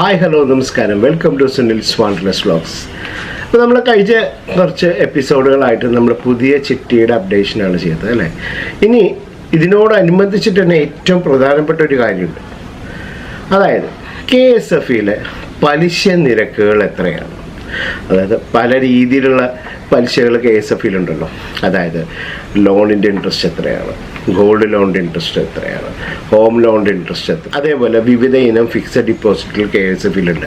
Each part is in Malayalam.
ഹായ് ഹലോ നമസ്കാരം. Welcome to Sunil സ്വാൻഡ്ലസ് vlogs. അപ്പോൾ നമ്മൾ കഴിഞ്ഞ കുറച്ച് എപ്പിസോഡുകളായിട്ട് നമ്മൾ പുതിയ ചിട്ടിയുടെ അപ്ഡേഷനാണ് ചെയ്തത് അല്ലേ? ഇനി ഇതിനോടനുബന്ധിച്ചിട്ട് തന്നെ ഏറ്റവും പ്രധാനപ്പെട്ട ഒരു കാര്യമുണ്ട്. അതായത് കെ എസ് എഫിലെ പലിശ നിരക്കുകൾ എത്രയാണ്? അതായത് പല രീതിയിലുള്ള പലിശകൾ കെ എസ് എഫ് ഉണ്ടല്ലോ അതായത് ലോണിന്റെ ഇൻട്രസ്റ്റ് എത്രയാണ്? ഗോൾഡ് ലോണിന്റെ ഇൻട്രസ്റ്റ് എത്രയാണ്? ഹോം ലോണിന്റെ ഇൻട്രസ്റ്റ് എത്ര അതേപോലെ വിവിധ ഇനം ഫിക്സഡ് ഡിപ്പോസിറ്റിൽ കെ എസ് എഫിലുണ്ട്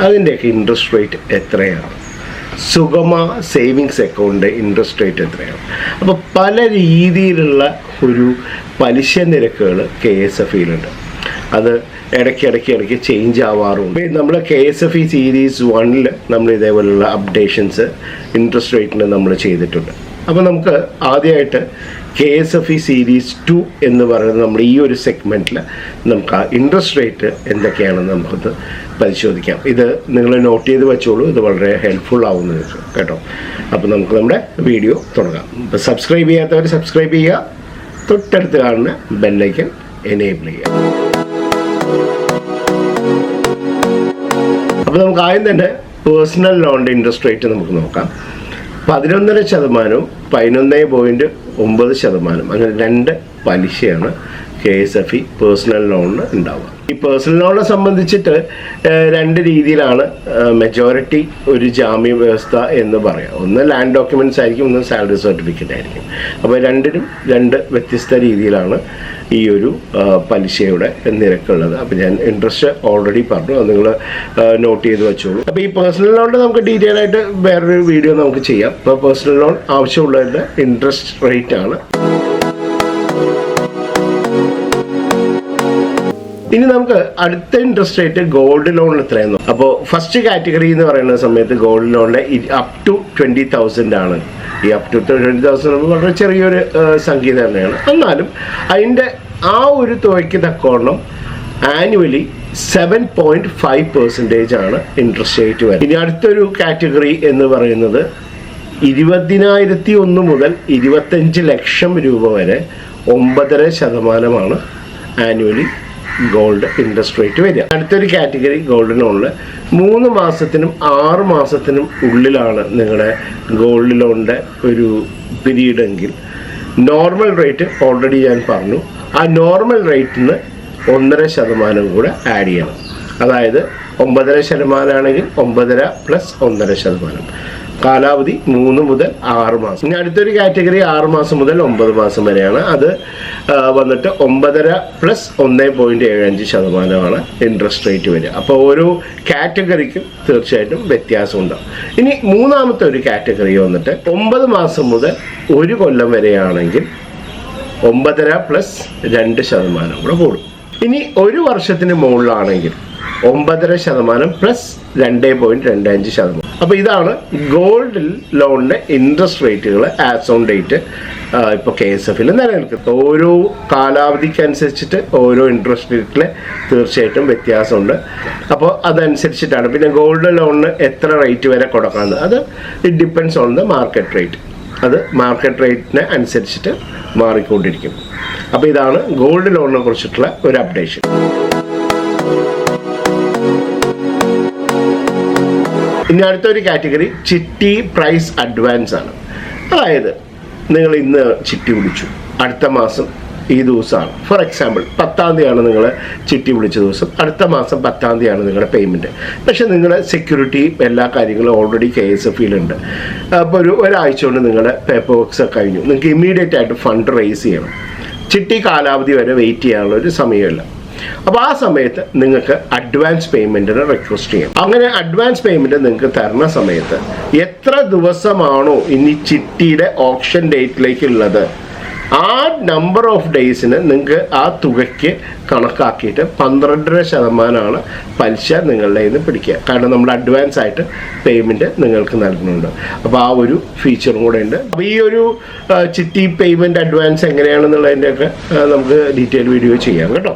അതിന്റെയൊക്കെ ഇൻട്രസ്റ്റ് റേറ്റ് എത്രയാണ്? Sugama savings account interest rate എത്രയാണ്? അപ്പോൾ പല രീതിയിലുള്ള ഒരു പലിശ നിരക്കുകൾ കെ എസ് എഫ് എഫിലുണ്ട് അത് ഇടയ്ക്ക് ഇടയ്ക്ക് ഇടയ്ക്ക് ചേഞ്ച് ആവാറുണ്ട്. നമ്മൾ K S F E series വണ്ണിൽ നമ്മൾ ഇതേപോലുള്ള അപ്ഡേഷൻസ് ഇൻട്രസ്റ്റ് റേറ്റിന് നമ്മൾ ചെയ്തിട്ടുണ്ട്. അപ്പോൾ നമുക്ക് ആദ്യമായിട്ട് K S F E series two എന്ന് പറയുന്നത് നമ്മൾ ഈ ഒരു സെഗ്മെന്റിൽ നമുക്ക് ആ ഇൻട്രസ്റ്റ് റേറ്റ് എന്തൊക്കെയാണെന്ന് നമുക്കത് പരിശോധിക്കാം. ഇത് നിങ്ങൾ നോട്ട് ചെയ്ത് വെച്ചോളൂ. ഇത് വളരെ ഹെൽപ്ഫുൾ ആവുന്നത് കേട്ടോ. അപ്പോൾ നമുക്ക് നമ്മുടെ വീഡിയോ തുടങ്ങാം. അപ്പോൾ സബ്സ്ക്രൈബ് ചെയ്യാത്തവർ സബ്സ്ക്രൈബ് ചെയ്യുക. തൊട്ടടുത്ത് കാണുന്ന ബെല്ലൈക്കൻ എനേബിൾ ചെയ്യുക. അപ്പോൾ നമുക്ക് ആദ്യം തന്നെ പേഴ്സണൽ ലോണിന്റെ ഇൻട്രസ്റ്റ് റേറ്റ് നമുക്ക് നോക്കാം. പതിനൊന്നര ശതമാനവും പതിനൊന്ന് പോയിന്റ് ഒമ്പത് ശതമാനം അങ്ങനെ രണ്ട് പലിശയാണ് K S F E personal ലോണിന് ഉണ്ടാവുക. ഈ പേഴ്സണൽ ലോണിനെ സംബന്ധിച്ചിട്ട് രണ്ട് രീതിയിലാണ് മെജോറിറ്റി ഒരു ജാമ്യ വ്യവസ്ഥ എന്ന് പറയാം. ഒന്ന് ലാൻഡ് ഡോക്യുമെന്റ്സ് ആയിരിക്കും ഒന്ന് സാലറി സർട്ടിഫിക്കറ്റ് ആയിരിക്കും. അപ്പോൾ രണ്ടിനും രണ്ട് വ്യത്യസ്ത രീതിയിലാണ് ഈ ഒരു പലിശയുടെ നിരക്കുള്ളത്. അപ്പോൾ ഞാൻ ഇൻട്രസ്റ്റ് ഓൾറെഡി പറഞ്ഞു അത് നിങ്ങൾ നോട്ട് ചെയ്ത് വെച്ചോളൂ. അപ്പോൾ ഈ പേഴ്സണൽ ലോണിന്റെ നമുക്ക് ഡീറ്റെയിൽ ആയിട്ട് വേറൊരു വീഡിയോ നമുക്ക് ചെയ്യാം. അപ്പോൾ പേഴ്സണൽ ലോൺ ആവശ്യമുള്ളവരുടെ ഇൻട്രസ്റ്റ് റേറ്റ് ആണ്. ഇനി നമുക്ക് അടുത്ത ഇൻട്രസ്റ്റ് റേറ്റ് ഗോൾഡ് ലോണിൽ എത്രയെന്നു അപ്പോൾ ഫസ്റ്റ് കാറ്റഗറി എന്ന് പറയുന്ന സമയത്ത് ഗോൾഡ് ലോണിലെ അപ് ടു ട്വന്റി തൗസൻഡ് ആണ്. ഈ അപ് ടു ട്വന്റി തൗസൻഡ് വളരെ ചെറിയൊരു സംഖ്യ തന്നെയാണ്. എന്നാലും അതിന്റെ ആ ഒരു തുകയ്ക്ക് തക്കോണം annually seven point five percentage ആണ് ഇൻട്രസ്റ്റ് റേറ്റ് വരുന്നത്. ഇനി അടുത്തൊരു കാറ്റഗറി എന്ന് പറയുന്നത് ഇരുപതിനായിരത്തി ഒന്ന് മുതൽ ഇരുപത്തഞ്ച് ലക്ഷം രൂപ വരെ ഒമ്പതര ശതമാനമാണ് ആനുവലി ഗോൾഡ് ഇൻട്രസ്റ്റ് റേറ്റ് വരിക. അടുത്തൊരു കാറ്റഗറി ഗോൾഡ് ലോണിൽ മൂന്ന് മാസത്തിനും ആറ് മാസത്തിനും ഉള്ളിലാണ് നിങ്ങളുടെ ഗോൾഡ് ലോണിന്റെ ഒരു പീരീഡ് എങ്കിൽ നോർമൽ റേറ്റ് ഓൾറെഡി ഞാൻ പറഞ്ഞു. ആ നോർമൽ റേറ്റിന് ഒന്നര ശതമാനം കൂടെ ആഡ് ചെയ്യണം. അതായത് ഒമ്പതര ശതമാനമാണെങ്കിൽ ഒമ്പതര പ്ലസ് ഒന്നര ശതമാനം. കാലാവധി മൂന്ന് മുതൽ ആറ് മാസം. ഇനി അടുത്തൊരു കാറ്റഗറി ആറ് മാസം മുതൽ ഒമ്പത് മാസം വരെയാണ്. അത് വന്നിട്ട് ഒമ്പതര പ്ലസ് ഒന്ന് പോയിന്റ് ഏഴ് അഞ്ച് ശതമാനമാണ് ഇൻട്രസ്റ്റ് റേറ്റ് വരിക. അപ്പോൾ ഓരോ കാറ്റഗറിക്കും തീർച്ചയായിട്ടും വ്യത്യാസം ഉണ്ടാവും ഇനി മൂന്നാമത്തെ ഒരു കാറ്റഗറി വന്നിട്ട് ഒമ്പത് മാസം മുതൽ ഒരു കൊല്ലം വരെയാണെങ്കിൽ ഒമ്പതര പ്ലസ് രണ്ട് ശതമാനം കൂടെ കൂടും. ഇനി ഒരു വർഷത്തിന് മുകളിലാണെങ്കിൽ ഒമ്പതര ശതമാനം പ്ലസ് രണ്ട് പോയിന്റ് രണ്ട് അഞ്ച് ശതമാനം. അപ്പോൾ ഇതാണ് ഗോൾഡ് ലോണിന്റെ ഇൻട്രസ്റ്റ് റേറ്റുകൾ ആസ് ഓൺ ഡേറ്റ് ഇപ്പോൾ കെ എസ് എഫിൽ നിലനിൽക്കുന്നത്. ഓരോ കാലാവധിക്ക് അനുസരിച്ചിട്ട് ഓരോ ഇൻട്രസ്റ്റ് റേറ്റിൽ തീർച്ചയായിട്ടും വ്യത്യാസമുണ്ട്. അപ്പോൾ അതനുസരിച്ചിട്ടാണ് പിന്നെ ഗോൾഡ് ലോണിന് എത്ര റേറ്റ് വരെ കൊടുക്കാമെന്ന് അത് it depends on the market rate അത് മാർക്കറ്റ് റേറ്റിനെ അനുസരിച്ചിട്ട് മാറിക്കൊണ്ടിരിക്കും. അപ്പോൾ ഇതാണ് ഗോൾഡ് ലോണിനെ കുറിച്ചിട്ടുള്ള ഒരു അപ്ഡേഷൻ ഇനി അടുത്തൊരു കാറ്റഗറി ചിട്ടി പ്രൈസ് അഡ്വാൻസ് ആണ്. അതായത് നിങ്ങൾ ഇന്ന് ചിട്ടി വിളിച്ചു. അടുത്ത മാസം ഈ ദിവസമാണ്. ഫോർ എക്സാമ്പിൾ പത്താം തീയതിയാണ് നിങ്ങൾ ചിട്ടി വിളിച്ച ദിവസം. അടുത്ത മാസം പത്താം തീയതിയാണ് നിങ്ങളുടെ പേയ്മെന്റ് പക്ഷേ നിങ്ങളുടെ സെക്യൂരിറ്റി എല്ലാ കാര്യങ്ങളും ഓൾറെഡി കെ എസ് എഫ് ഉണ്ട്. അപ്പോൾ ഒരു ഒരാഴ്ച കൊണ്ട് നിങ്ങളുടെ പേപ്പർ വർക്ക്സ് കഴിഞ്ഞു. നിങ്ങൾക്ക് ഇമ്മീഡിയറ്റ് ആയിട്ട് ഫണ്ട് റേസ് ചെയ്യണം. ചിട്ടി കാലാവധി വരെ വെയിറ്റ് ചെയ്യാനുള്ള ഒരു സമയമില്ല. അപ്പോൾ ആ സമയത്ത് നിങ്ങൾക്ക് അഡ്വാൻസ് പേയ്മെന്റിന് റിക്വസ്റ്റ് ചെയ്യാം. അങ്ങനെ അഡ്വാൻസ് പേയ്മെന്റ് നിങ്ങൾക്ക് തരുന്ന സമയത്ത് എത്ര ദിവസമാണോ ഇനി ചിട്ടിയുടെ ഓപ്ഷൻ ഡേറ്റിലേക്കുള്ളത് ആ നമ്പർ ഓഫ് ഡേയ്സിന് നിങ്ങൾക്ക് ആ തുകയ്ക്ക് കണക്കാക്കിയിട്ട് പന്ത്രണ്ടര ശതമാനമാണ് പലിശ നിങ്ങളുടെ കയ്യിൽ നിന്ന് പിടിക്കുക. കാരണം നമ്മൾ അഡ്വാൻസ് ആയിട്ട് പേയ്മെന്റ് നിങ്ങൾക്ക് നൽകുന്നുണ്ട്. അപ്പോൾ ആ ഒരു ഫീച്ചറും കൂടെ ഉണ്ട്. അപ്പോൾ ഈ ഒരു ചിട്ടി പേയ്മെന്റ് അഡ്വാൻസ് എങ്ങനെയാണെന്നുള്ളതിന്റെയൊക്കെ നമുക്ക് ഡീറ്റെയിൽ വീഡിയോ ചെയ്യാം കേട്ടോ.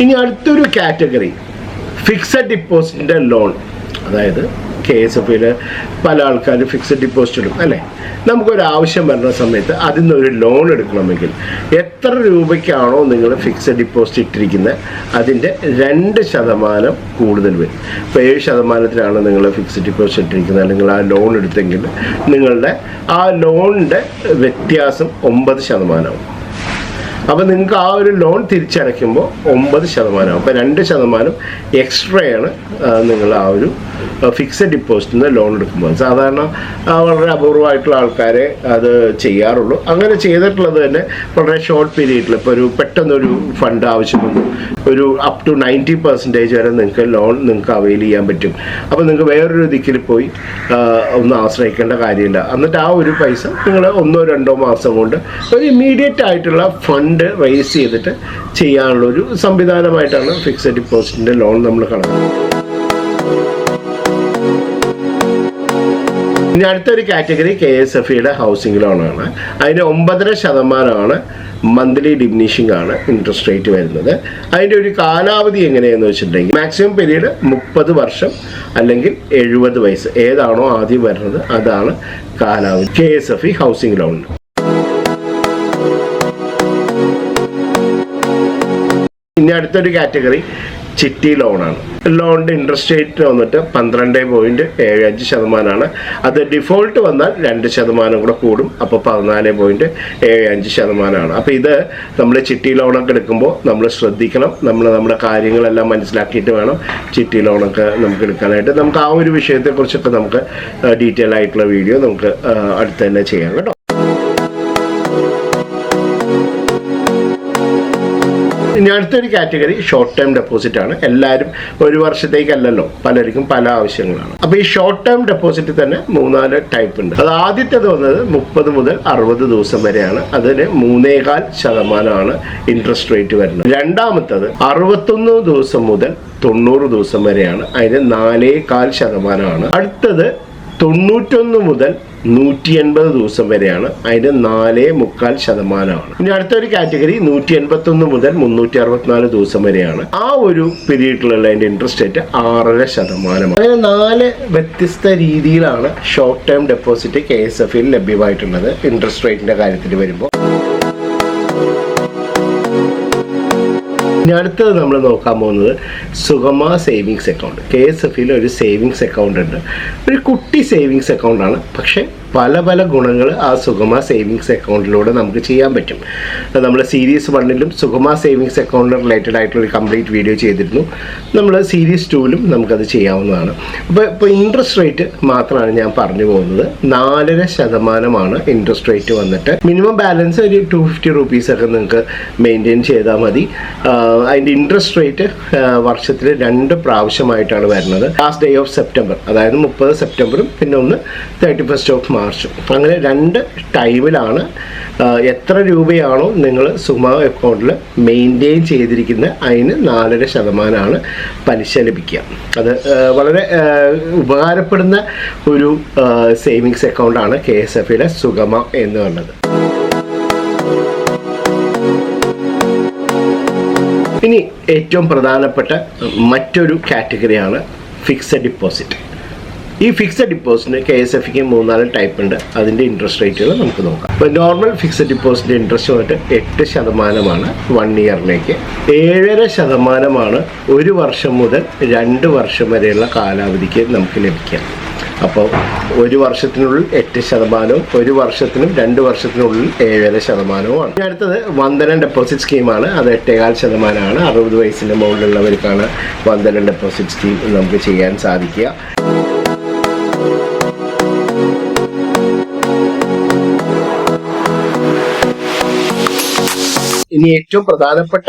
ഇനി അടുത്തൊരു കാറ്റഗറി ഫിക്സഡ് ഡിപ്പോസിറ്റിന്റെ ലോൺ അതായത് കെ എസ് എഫ് പല ആൾക്കാർ ഫിക്സഡ് ഡിപ്പോസിറ്റ് ഇടും അല്ലേ? നമുക്കൊരു ആവശ്യം വരുന്ന സമയത്ത് അതിൽ നിന്ന് ഒരു ലോൺ എടുക്കണമെങ്കിൽ എത്ര രൂപയ്ക്കാണോ നിങ്ങൾ ഫിക്സഡ് ഡിപ്പോസിറ്റ് ഇട്ടിരിക്കുന്നത് അതിന്റെ രണ്ട് ശതമാനം കൂടുതൽ വരും. ഇപ്പോൾ ഏഴ് ശതമാനത്തിലാണ് നിങ്ങൾ ഫിക്സഡ് ഡിപ്പോസിറ്റ് ഇട്ടിരിക്കുന്നത് അല്ലെങ്കിൽ ആ ലോൺ എടുത്തെങ്കിൽ നിങ്ങളുടെ ആ ലോണിന്റെ വ്യത്യാസം ഒമ്പത് ശതമാനമാവും. അപ്പോൾ നിങ്ങൾക്ക് ആ ഒരു ലോൺ തിരിച്ചടയ്ക്കുമ്പോൾ ഒമ്പത് ശതമാനം. അപ്പോൾ രണ്ട് ശതമാനം എക്സ്ട്രയാണ് നിങ്ങൾ ആ ഒരു ഫിക്സഡ് ഡിപ്പോസിറ്റിൽ നിന്ന് ലോൺ എടുക്കുമ്പോൾ. സാധാരണ വളരെ അപൂർവമായിട്ടുള്ള ആൾക്കാരെ അത് ചെയ്യാറുള്ളൂ. അങ്ങനെ ചെയ്തിട്ടുള്ളത് തന്നെ വളരെ ഷോർട്ട് പീരീഡിൽ ഇപ്പോൾ ഒരു പെട്ടെന്നൊരു ഫണ്ട് ആവശ്യമുണ്ട്. ഒരു അപ് ടു നയന്റി പെർസെന്റേജ് വരെ നിങ്ങൾക്ക് ലോൺ നിങ്ങൾക്ക് അവൈൽ ചെയ്യാൻ പറ്റും. അപ്പോൾ നിങ്ങൾക്ക് വേറൊരു ദിക്കിൽ പോയി ഒന്നും ആശ്രയിക്കേണ്ട കാര്യമില്ല. എന്നിട്ട് ആ ഒരു പൈസ നിങ്ങൾ ഒന്നോ രണ്ടോ മാസം കൊണ്ട് ഒരു ഇമ്മീഡിയറ്റ് ആയിട്ടുള്ള ഫണ്ട് റേസ് ചെയ്തിട്ട് ചെയ്യാനുള്ള ഒരു സംവിധാനമായിട്ടാണ് ഫിക്സഡ് ഡിപ്പോസിറ്റിന്റെ ലോൺ നമ്മൾ കണക്കാക്കുന്നത്. ഇനി അടുത്തൊരു കാറ്റഗറി കെ എസ് എഫ് ഇയുടെ ഹൗസിംഗ് ലോണാണ് അതിന് ഒമ്പതര ശതമാനമാണ് മന്ത്ലി ഡിമിനിഷിംഗ് ആണ് ഇൻട്രസ്റ്റ് റേറ്റ് വരുന്നത്. അതിന്റെ ഒരു കാലാവധി എങ്ങനെയാന്ന് വെച്ചിട്ടുണ്ടെങ്കിൽ മാക്സിമം പീരീഡ് മുപ്പത് വർഷം അല്ലെങ്കിൽ എഴുപത് വയസ്സ്. ഏതാണോ ആദ്യം വരുന്നത്? അതാണ് കാലാവധി. K S F E housing loan ഇനി അടുത്തൊരു കാറ്റഗറി ചിട്ടി ലോണാണ്. ലോണിന്റെ ഇൻട്രസ്റ്റ് റേറ്റ് വന്നിട്ട് പന്ത്രണ്ട് പോയിന്റ് ഏഴ് അഞ്ച് ശതമാനമാണ്. അത് ഡിഫോൾട്ട് വന്നാൽ രണ്ട് ശതമാനം കൂടെ കൂടും. അപ്പോൾ പതിനാല് പോയിന്റ് ഏഴ് അഞ്ച് ശതമാനമാണ്. അപ്പോൾ ഇത് നമ്മൾ ചിട്ടി ലോണൊക്കെ എടുക്കുമ്പോൾ നമ്മൾ ശ്രദ്ധിക്കണം. നമ്മൾ നമ്മുടെ കാര്യങ്ങളെല്ലാം മനസ്സിലാക്കിയിട്ട് വേണം ചിട്ടി ലോണൊക്കെ നമുക്ക് എടുക്കാനായിട്ട്. നമുക്ക് ആ ഒരു വിഷയത്തെക്കുറിച്ചൊക്കെ നമുക്ക് ഡീറ്റെയിൽ ആയിട്ടുള്ള വീഡിയോ നമുക്ക് അടുത്ത് തന്നെ ചെയ്യാം. കേട്ടോ? ഇനി അടുത്തൊരു കാറ്റഗറി ഷോർട്ട് ടേം ഡെപ്പോസിറ്റ് ആണ്. എല്ലാവരും ഒരു വർഷത്തേക്കല്ലല്ലോ. പലർക്കും പല ആവശ്യങ്ങളാണ്. അപ്പൊ ഈ ഷോർട്ട് ടേം ഡെപ്പോസിറ്റ് തന്നെ മൂന്നാൽ ടൈപ്പ് ഉണ്ട്. അത് ആദ്യത്തേത് വന്നത് മുപ്പത് മുതൽ അറുപത് ദിവസം വരെയാണ്. അതിന് മൂന്നേകാൽ ശതമാനമാണ് ഇൻട്രസ്റ്റ് റേറ്റ് വരുന്നത്. രണ്ടാമത്തത് അറുപത്തൊന്ന് ദിവസം മുതൽ തൊണ്ണൂറ് ദിവസം വരെയാണ്. അതിന് നാലേ കാൽ ശതമാനമാണ്. അടുത്തത് തൊണ്ണൂറ്റൊന്ന് മുതൽ നൂറ്റി എൺപത് ദിവസം വരെയാണ്. അതിന്റെ നാലേ മുക്കാൽ ശതമാനമാണ്. ഇനി അടുത്തൊരു കാറ്റഗറി നൂറ്റി എൺപത്തി ഒന്ന് മുതൽ മുന്നൂറ്റി അറുപത്തിനാല് ദിവസം വരെയാണ്. ആ ഒരു പീരീഡിലുള്ള അതിന്റെ ഇൻട്രസ്റ്റ് റേറ്റ് ആറര ശതമാനമാണ്. അങ്ങനെ നാല് വ്യത്യസ്ത രീതിയിലാണ് short term deposit K S F ലഭ്യമായിട്ടുള്ളത് interest റേറ്റിന്റെ കാര്യത്തിൽ വരുമ്പോൾ. ഇനി അടുത്തത് നമ്മൾ നോക്കാൻ പോകുന്നത് Sugama savings account. K S എഫിൽ ഒരു സേവിങ്സ് അക്കൗണ്ട് ഉണ്ട്. ഒരു കുട്ടി സേവിങ്സ് അക്കൗണ്ടാണ് പക്ഷേ പല പല ഗുണങ്ങൾ ആ സുഗമ സേവിങ്സ് അക്കൗണ്ടിലൂടെ നമുക്ക് ചെയ്യാൻ പറ്റും. നമ്മൾ സീരീസ് വണ്ണിലും സുഗമ സേവിങ്സ് അക്കൗണ്ട് റിലേറ്റഡ് ആയിട്ടുള്ള ഒരു കംപ്ലീറ്റ് വീഡിയോ ചെയ്തിരുന്നു. നമ്മൾ സീരീസ് ടൂവിലും നമുക്കത് ചെയ്യാവുന്നതാണ്. അപ്പോൾ ഇപ്പോൾ ഇൻട്രസ്റ്റ് റേറ്റ് മാത്രമാണ് ഞാൻ പറഞ്ഞു പോകുന്നത്. നാലര ശതമാനമാണ് ഇൻട്രസ്റ്റ് റേറ്റ് വന്നിട്ട്. മിനിമം ബാലൻസ് ഒരു ടു ഫിഫ്റ്റി റുപ്പീസൊക്കെ നിങ്ങൾക്ക് മെയിന്റെയിൻ ചെയ്താൽ മതി. അതിന്റെ ഇൻട്രസ്റ്റ് റേറ്റ് വർഷത്തിൽ രണ്ട് പ്രാവശ്യമായിട്ടാണ് വരുന്നത്. ലാസ്റ്റ് ഡേ ഓഫ് സെപ്റ്റംബർ അതായത് മുപ്പത് സെപ്റ്റംബറും പിന്നെ ഒന്ന് തേർട്ടി ഫസ്റ്റ് ഓഫ് മാർച്ചും. അങ്ങനെ രണ്ട് ടൈമിലാണ് എത്ര രൂപയാണോ നിങ്ങൾ സുമ അക്കൗണ്ടിൽ മെയിന്റെയിൻ ചെയ്തിരിക്കുന്ന അതിന് നാലര ശതമാനമാണ് പലിശ ലഭിക്കുക. അത് വളരെ ഉപകാരപ്പെടുന്ന ഒരു സേവിങ്സ് അക്കൗണ്ടാണ് കെ എസ് എഫിയുടെ സുഗമ എന്ന് പറഞ്ഞത്. ഇനി ഏറ്റവും പ്രധാനപ്പെട്ട മറ്റൊരു കാറ്റഗറിയാണ് ഫിക്സഡ് ഡിപ്പോസിറ്റ്. ഈ ഫിക്സഡ് ഡിപ്പോസിറ്റിന് കെ എസ് എഫിക്ക് മൂന്നാൽ ടൈപ്പ് ഉണ്ട്. അതിന്റെ ഇൻട്രസ്റ്റ് റേറ്റുകൾ നമുക്ക് നോക്കാം. ഇപ്പോൾ നോർമൽ ഫിക്സഡ് ഡിപ്പോസിറ്റിന്റെ ഇൻട്രസ്റ്റ് വന്നിട്ട് എട്ട് ശതമാനമാണ് വൺ ഇയറിലേക്ക് ഏഴര ശതമാനമാണ് ഒരു വർഷം മുതൽ രണ്ട് വർഷം വരെയുള്ള കാലാവധിക്ക് നമുക്ക് ലഭിക്കാം അപ്പോൾ ഒരു വർഷത്തിനുള്ളിൽ എട്ട് ശതമാനവും ഒരു വർഷത്തിനും രണ്ട് വർഷത്തിനുള്ളിൽ ഏഴര ശതമാനവുമാണ്. ഇനി അടുത്തത് വന്ദന ഡെപ്പോസിറ്റ് സ്കീമാണ് അത് എട്ടേകാൽ ശതമാനമാണ്. അറുപത് വയസ്സിന്റെ മുകളിലുള്ളവർക്കാണ് വന്ദന ഡെപ്പോസിറ്റ് സ്കീം നമുക്ക് ചെയ്യാൻ സാധിക്കുക. ഇനി ഏറ്റവും പ്രധാനപ്പെട്ട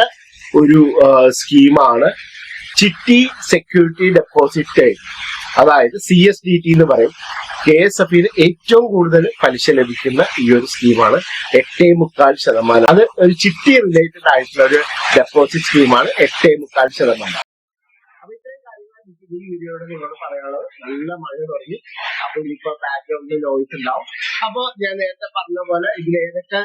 ഒരു സ്കീമാണ് ചിട്ടി സെക്യൂരിറ്റി ഡെപ്പോസിറ്റ് അതായത് സി എസ് ഡി ടി എന്ന് പറയും. കെ എസ് എഫിന് ഏറ്റവും കൂടുതൽ പലിശ ലഭിക്കുന്ന ഈ ഒരു സ്കീമാണ് എട്ടേ മുക്കാൽ ശതമാനം. അത് ഒരു ചിട്ടി റിലേറ്റഡ് ആയിട്ടുള്ള ഒരു ഡെപ്പോസിറ്റ് സ്കീമാണ് എട്ടേ മുക്കാൽ ശതമാനം. ഈ വീഡിയോയുടെ നിങ്ങളോട് പറയാനുള്ളത് നല്ല മഴ തുടങ്ങി. അപ്പൊ ഇപ്പൊ ബാക്ക്ഗ്രൗണ്ടിൽ നോയിസ് ഉണ്ടാവും. അപ്പൊ ഞാൻ നേരത്തെ പറഞ്ഞ പോലെ ഇതിൽ ഏതൊക്കെ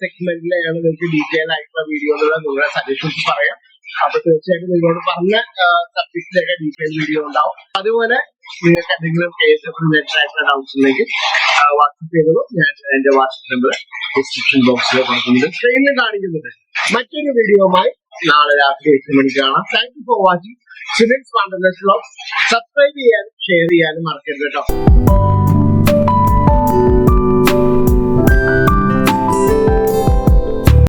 സെഗ്മെന്റിലെയാണ് നിങ്ങൾക്ക് ഡീറ്റെയിൽ ആയിട്ടുള്ള വീഡിയോ നിങ്ങളെ സജഷൻസ് പറയാം. അപ്പൊ തീർച്ചയായിട്ടും നിങ്ങളോട് പറഞ്ഞ സബ്ജക്റ്റിലൊക്കെ ഡീറ്റെയിൽ വീഡിയോ ഉണ്ടാവും. അതുപോലെ നിങ്ങൾക്ക് എന്തെങ്കിലും കേസ് റിലേറ്റഡ് ആയിട്ടുള്ള ഡൗട്ട്സ് ഉണ്ടെങ്കിൽ വാട്സപ്പ് ചെയ്തതോ ഞാൻ എന്റെ വാട്സപ്പ് നമ്പർ ഡിസ്ക്രിപ്ഷൻ ബോക്സിൽ കൊടുക്കുന്നുണ്ട്. സ്ക്രീനിൽ കാണിക്കുന്നുണ്ട്. മറ്റൊരു വീഡിയോയുമായി നാളെ രാത്രി എട്ട് മണിക്ക് കാണാം. താങ്ക് യു ഫോർ വാച്ചിങ് സിനിക്സ് ബ്ലോഗ് സബ്സ്ക്രൈബ് ചെയ്യാനും ഷെയർ ചെയ്യാനും മറക്കരുത് കേട്ടോ.